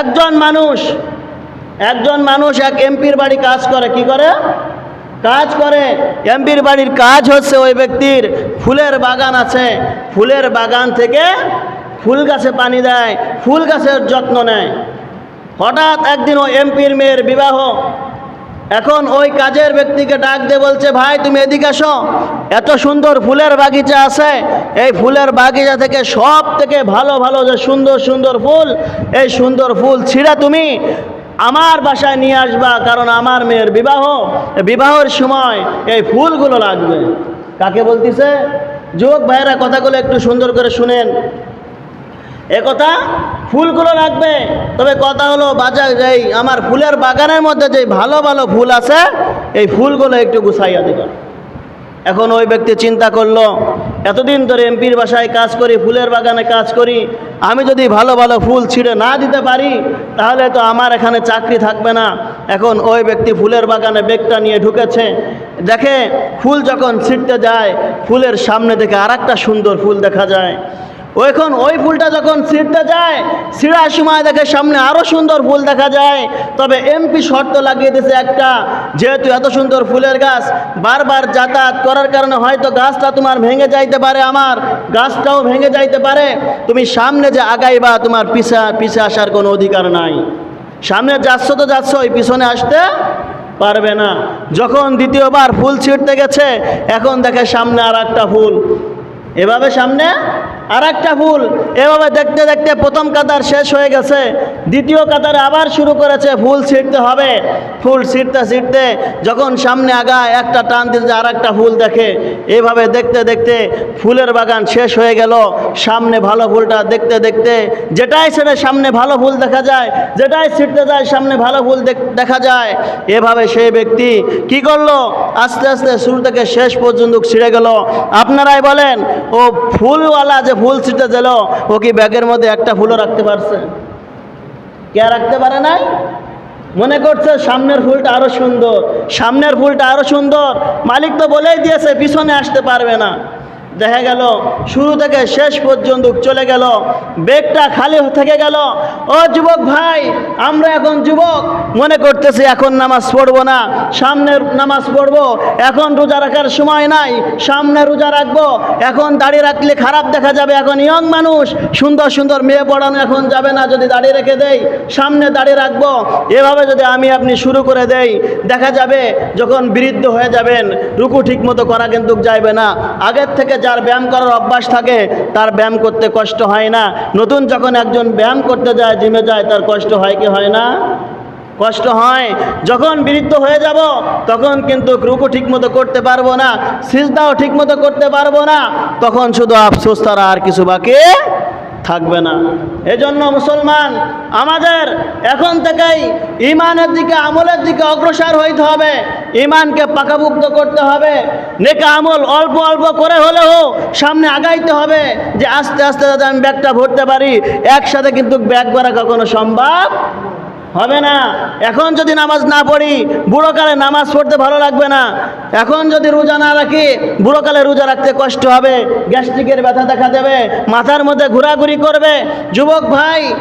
একজন মানুষ একজন মানুষ এক এমপির বাড়ি কাজ করে, কি করে? কাজ করে। এমপির বাড়ির কাজ হচ্ছে ওই ব্যক্তির ফুলের বাগান আছে। ফুলের বাগান থেকে ফুল গাছে পানি দেয়, ফুল গাছের যত্ন নেয়। হঠাৎ একদিন ওই এমপির মেয়ের বিবাহ এখন ওই কাজের ব্যক্তিকে ডাক দিয়ে বলছে, ভাই, তুমি এদিকে আসো। এত সুন্দর ফুলের বাগিচা আছে। এই ফুলের বাগিচা থেকে সব থেকে ভালো ভালো যে সুন্দর সুন্দর ফুল, এই সুন্দর ফুল ছিঁড়া তুমি আমার বাসায় নিয়ে আসবা, কারণ আমার মেয়ের বিবাহ। বিবাহের সময় এই ফুলগুলো লাগবে। কাকে বলতিছে? যুবক ভাইয়েরা কথাগুলো একটু সুন্দর করে শুনেন। একথা ফুলগুলো লাগবে তবে কথা হলো, বাজার যেই আমার ফুলের বাগানের মধ্যে যে ভালো ভালো ফুল আছে, এই ফুলগুলো একটু গুছাইয়া দেবেন এখন ওই ব্যক্তি চিন্তা করল, এতদিন ধরে এমপির বাসায় কাজ করি, ফুলের বাগানে কাজ করি, আমি যদি ভালো ভালো ফুল ছিঁড়ে না দিতে পারি, তাহলে তো আমার এখানে চাকরি থাকবে না। এখন ওই ব্যক্তি ফুলের বাগানে বেগটা নিয়ে ঢুকেছে। দেখে ফুল যখন ছিঁড়তে যায়, ফুলের সামনে থেকে আর সুন্দর ফুল দেখা যায়। এখন ওই ফুলটা যখন ছিঁড়তে যায় ছিঁড়ার সময় দেখে সামনে আরও সুন্দর ফুল দেখা যায়। তবে এমপি শর্ত লাগিয়ে দিয়েছে একটা, যেহেতু এত সুন্দর ফুলের গাছ, বারবার যাতায়াত করার কারণে হয়তো গাছটা তোমার ভেঙে যাইতে পারে আমার, গাছটাও ভেঙে যাইতে পারে। তুমি সামনে যে আগাইবা, তোমার পিছা, পিছে আসার কোনো অধিকার নাই। সামনে যাচ্ছ তো যাচ্ছ ওই পিছনে আসতে পারবে না। যখন দ্বিতীয়বার ফুল ছিঁড়তে গেছে, এখন দেখে সামনে আর একটা ফুল। এভাবে সামনে আর একটা ফুল এভাবে দেখতে দেখতে প্রথম কাতার শেষ হয়ে গেছে। দ্বিতীয় কাতারে আবার শুরু করেছে। ফুল ছিঁড়তে হবে। ফুল ছিঁড়তে ছিঁড়তে যখন সামনে আগায়, একটা টান দিতে আর একটা ফুল দেখে। এভাবে দেখতে দেখতে ফুলের বাগান শেষ হয়ে গেল। সামনে ভালো ফুলটা দেখতে দেখতে যেটাই ছেড়ে সামনে ভালো ফুল দেখা যায়, যেটাই ছিঁড়তে যায়, সামনে ভালো ফুল দেখা যায়, এভাবে সেই ব্যক্তি কি করল? আস্তে আস্তে শুরু থেকে শেষ পর্যন্ত ছিঁড়ে গেল। আপনারাই বলেন, ও ফুলওয়ালা যে ফুল ছিটে গেল ও কি ব্যাগের মধ্যে একটা ফুলও রাখতে পারছে? কে রাখতে পারে নাই? মনে করছে সামনের ফুলটা আরও সুন্দর, সামনের ফুলটা আরও সুন্দর। মালিক তো বলেই দিয়েছে, পিছনে আসতে পারবে না। দেখা গেল, শুরু থেকে শেষ পর্যন্ত চলে গেল, বেগটা খালি থেকে গেল। ও যুবক ভাই আমরা এখন যুবক, মনে করতেছি এখন নামাজ পড়ব না সামনের নামাজ পড়ব, এখন রোজা রাখার সময় নাই, সামনে রোজা রাখব, এখন দাঁড়িয়ে রাখলে খারাপ দেখা যাবে, এখন ইয়ং মানুষ, সুন্দর সুন্দর মেয়ে পড়ানো এখন যাবে না, যদি দাঁড়িয়ে রেখে দেই, সামনে দাঁড়িয়ে রাখব, এভাবে যদি আমি আপনি শুরু করে দেই, দেখা যাবে যখন বৃদ্ধ হয়ে যাবেন, রুকু ঠিক মতো করা কিন্তু যাইবে না, আগের থেকে যার ব্যায়াম করার অভ্যাস থাকে, তার ব্যায়াম করতে কষ্ট হয় না, নতুন যখন একজন ব্যায়াম করতে যায় জিমে যায়, তার কষ্ট হয় কি হয় না? কষ্ট হয়। যখন বৃদ্ধ হয়ে যাব, তখন কিন্তু রুকু ঠিকমতো করতে পারব না, সিজদাও ঠিকমতো করতে পারব না, তখন শুধু আফসোস তারা আর কিছু বাকি থাকবে না। এজন্য মুসলমান, আমাদের এখন থেকেই ইমানের দিকে, আমলের দিকে অগ্রসর হইতে হবে। ইমানকে পাকাভুক্ত করতে হবে। নেকা আমল অল্প অল্প করে হলেও সামনে আগাইতে হবে যে আস্তে আস্তে যাতে আমি ব্যাগটা ভরতে পারি। একসাথে কিন্তু ব্যাগ করা কখনো সম্ভব হবে না। এখন যদি নামাজ না পড়ি, বুড়োকালে নামাজ পড়তে ভালো লাগবে না। এখন যদি রোজা না রাখি, বুড়োকালে রোজা রাখতে কষ্ট হবে। গ্যাস্ট্রিকের ব্যথা দেখা দেবে, মাথার মধ্যে ঘোরাঘুরি করবে। যুবক ভাই,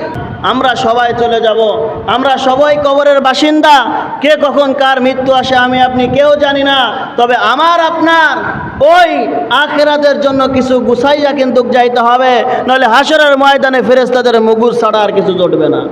আমরা সবাই চলে যাব। আমরা সবাই কবরের বাসিন্দা। কে কখন কার মৃত্যু আসে আমি আপনি কেউ জানি না। তবে আমার, আপনার, ওই আখেরাতের জন্য কিছু গুছাইয়া কিন্তু যাইতে হবে। নইলে হাসরের ময়দানে ফেরেস্তাদের মুগুর ছাড়া আর কিছু জটবে না।